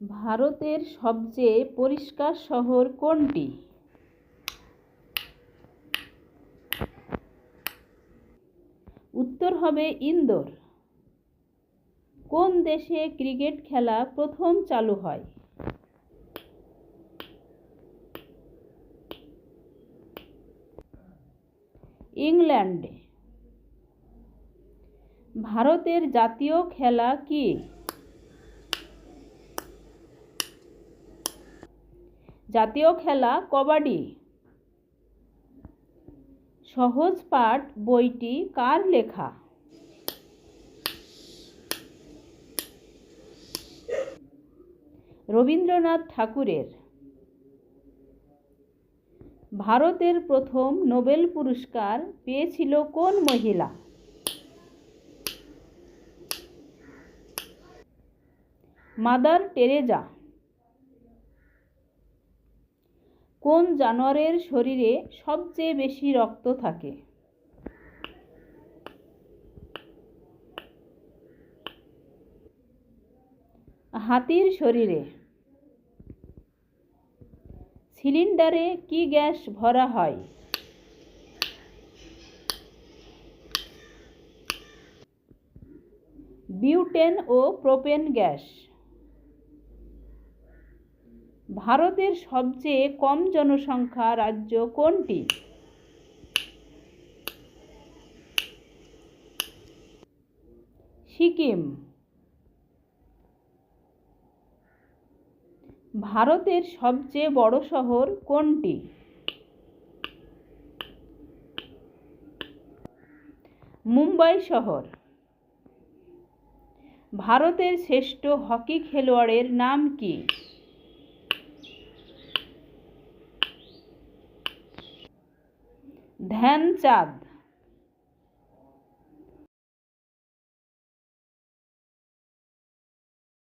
ভারতের সবচেয়ে পরিষ্কার শহর কোনটি? উত্তর হবে ইন্দোর। কোন দেশে ক্রিকেট খেলা প্রথম চালু হয়? ইংল্যান্ডে। ভারতের জাতীয় খেলা কি? জাতীয় খেলা কবাডি। সহজ পাঠ বইটি কার লেখা? রবীন্দ্রনাথ ঠাকুরের। ভারতের প্রথম নোবেল পুরস্কার পেয়েছিল কোন মহিলা? Mother Teresa. কোন জানোয়ারের শরীরে সবচেয়ে বেশি রক্ত থাকে? হাতির শরীরে। সিলিন্ডারে কি গ্যাস ভরা হয়? বিউটেন ও প্রোপেন গ্যাস। ভারতের সবচেয়ে কম জনসংখ্যা রাজ্য কোনটি? সিকিম। ভারতের সবচেয়ে বড় শহর কোনটি? মুম্বাই শহর। ভারতের শ্রেষ্ঠ হকি খেলোয়াড়ের নাম কি? ধ্যানচাঁদ।